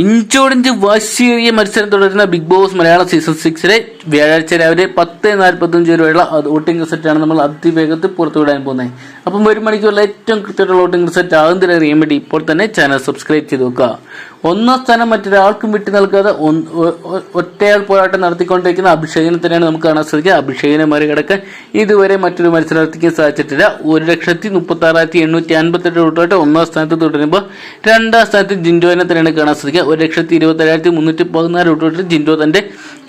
ഇഞ്ചോടിഞ്ച് വാശിയേറിയ മത്സരം തുടരുന്ന ബിഗ് ബോസ് മലയാള സീസൺ സിക്സിലെ വ്യാഴാഴ്ച രാവിലെ പത്ത് നാൽപ്പത്തഞ്ച് വരെയുള്ള വോട്ടിംഗ് റിസൾട്ടാണ് നമ്മൾ അതിവേഗത്തിൽ പുറത്തുവിടാൻ പോകുന്നത്. അപ്പം ഒരു മണിക്കൂറിൽ ഏറ്റവും കൃത്യമായിട്ടുള്ള വോട്ടിംഗ് റിസൾട്ട് ആകുന്നതിന് അറിയാൻ വേണ്ടി ഇപ്പോൾ തന്നെ ചാനൽ സബ്സ്ക്രൈബ് ചെയ്ത് നോക്കുക. ഒന്നാം സ്ഥാനം മറ്റൊരാൾക്കും വിട്ടു നൽകാതെ ഒറ്റയാൾ പോരാട്ടം നടത്തിക്കൊണ്ടിരിക്കുന്ന അഭിഷേകിനെ തന്നെയാണ് നമുക്ക് കാണാൻ സാധിക്കുക. അഭിഷേകിനെ മറികടക്കാൻ ഇതുവരെ മറ്റൊരു മത്സരാർത്ഥിക്ക് സാധിച്ചിട്ടില്ല. ഒരു ലക്ഷത്തി മുപ്പത്തി ആറായിരത്തി എണ്ണൂറ്റി അൻപത്തെട്ട് വോട്ടായിട്ട് ഒന്നാം സ്ഥാനത്ത് തുടരുമ്പോൾ രണ്ടാം സ്ഥാനത്ത് ജിൻഡോനെ തന്നെയാണ് കാണാൻ സാധിക്കുക. ഒരു ലക്ഷത്തി ഇരുപത്തേഴായിരത്തി മുന്നൂറ്റി പതിനാല് വോട്ടോട്ട് ജിൻഡോ തന്റെ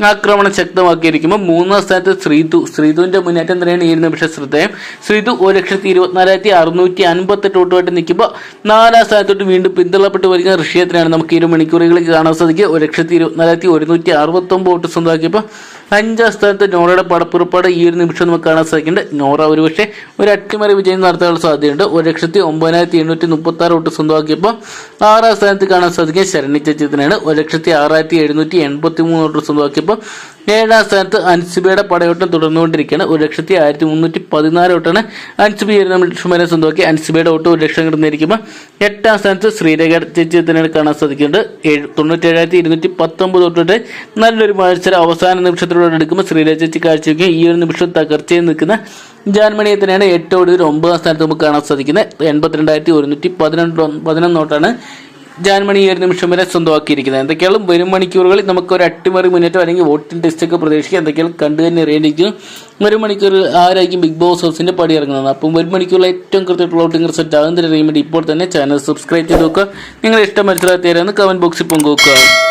ആക്രമണം ശക്തമാക്കിയിരിക്കുമ്പോൾ മൂന്നാം സ്ഥാനത്ത് ശ്രീതു. ശ്രീതുവിന്റെ മുന്നേറ്റം തന്നെയാണ് ഈ പക്ഷേ ശ്രദ്ധേയം. ശ്രീതു ഒരു ലക്ഷത്തി ഇരുപത്തിനാലായിരത്തി അറുന്നൂറ്റി അൻപത്തെട്ട് വോട്ടുമായിട്ട് നിൽക്കുമ്പോൾ നാലാം സ്ഥാനത്തോട്ട് വീണ്ടും പിന്തള്ളപ്പെട്ട് വരുന്ന ഋഷിയത്തിനാണ് നമുക്ക് ഇരു മണിക്കൂറുകളിൽ കാണാൻ സാധിക്കുക. ഒരു ലക്ഷത്തി ഇരുപത്തിനാലായിരത്തി ഒരുന്നൂറ്റി അറുപത്തൊമ്പത് വോട്ട് സ്വന്തമാക്കിയപ്പോൾ അഞ്ചാം സ്ഥാനത്ത് നോറയുടെ പടപ്പുറപ്പാട് ഈ ഒരു നിമിഷം നമുക്ക് കാണാൻ സാധിക്കുന്നുണ്ട്. നോറ ഒരുപക്ഷെ ഒരു അട്ടിമറി വിജയം നടത്താനുള്ള സാധ്യതയുണ്ട്. ഒരു ലക്ഷത്തി ഒമ്പതിനായിരത്തി എണ്ണൂറ്റി മുപ്പത്തി ആറ് വോട്ട് സ്വന്തമാക്കിയപ്പോൾ ആറാം സ്ഥാനത്ത് കാണാൻ സാധിക്കുക ശരണി ചേച്ചിത്തിനാണ് ഒരു ലക്ഷത്തി ആറായിരത്തി എഴുന്നൂറ്റി എൺപത്തി മൂന്ന് വോട്ട് സ്വന്തമാക്കിയപ്പോൾ ഏഴാം സ്ഥാനത്ത് അൻസിബയുടെ പടയോട്ടം തുടർന്നുകൊണ്ടിരിക്കുകയാണ്. ഒരു ലക്ഷത്തി ആയിരത്തി മുന്നൂറ്റി പതിനാല് വോട്ടാണ് അൻസിബി വരെ സ്വന്തമാക്കി. അൻസിബയുടെ വോട്ട് ഒരു ലക്ഷം കിടന്നിരിക്കുമ്പോൾ എട്ടാം സ്ഥാനത്ത് ശ്രീരേഖ ചേച്ചിത്തിനാണ് കാണാൻ സാധിക്കുന്നുണ്ട്. ഏഴ് തൊണ്ണൂറ്റേഴായിരത്തി ഇരുന്നൂറ്റി പത്തൊമ്പത് വോട്ടിട്ട് നല്ലൊരു മത്സരം അവസാന നിമിഷത്തിലൂടെ ശ്രീരേഖ ചേച്ചി കാഴ്ചവെക്കുക ഈ ഒരു നിമിഷം തകർച്ചയിൽ നിൽക്കുന്ന ജാൻമണിയെ തന്നെയാണ് ഏറ്റവും കൂടുതൽ ഒമ്പതാം സ്ഥാനത്ത് നമുക്ക് കാണാൻ സാധിക്കുന്നത്. എൺപത്തിരണ്ടായിരത്തി ഒരുന്നൂറ്റി പതിനെട്ട് പതിനൊന്നോട്ടാണ് ജാൻമണി ഈ ഒരു നിമിഷം വരെ സ്വന്തമാക്കിയിരിക്കുന്നത്. എന്തൊക്കെയാണ് വരും മണിക്കൂറുകളിൽ നമുക്ക് ഒരു അട്ടിമറി മുന്നേറ്റം അല്ലെങ്കിൽ വോട്ടിംഗ് ടെസ്റ്റ് ഒക്കെ പ്രതീക്ഷിക്കുക. എന്തൊക്കെയാണ് കണ്ടു തന്നെ അറിയേണ്ടിയിരിക്കുന്നു. ഒരു മണിക്കൂർ ആരായിരിക്കും ബിഗ് ബോസ് ഹൗസിന്റെ പടി ഇറങ്ങുന്നത്? അപ്പം ഒരു മണിക്കൂറിൽ ഏറ്റവും കൃത്യമായിട്ടുള്ള വോട്ടിംഗ് റിസൾട്ട് ആകുന്നതിന് അറിയാൻ വേണ്ടി ഇപ്പോൾ തന്നെ ചാനൽ സബ്സ്ക്രൈബ് ചെയ്ത് നോക്കുക. നിങ്ങളുടെ ഇഷ്ടം മനസ്സിലാക്കി തരാമെന്ന് കമന്റ് ബോക്സിൽ പങ്കുവെക്കുക.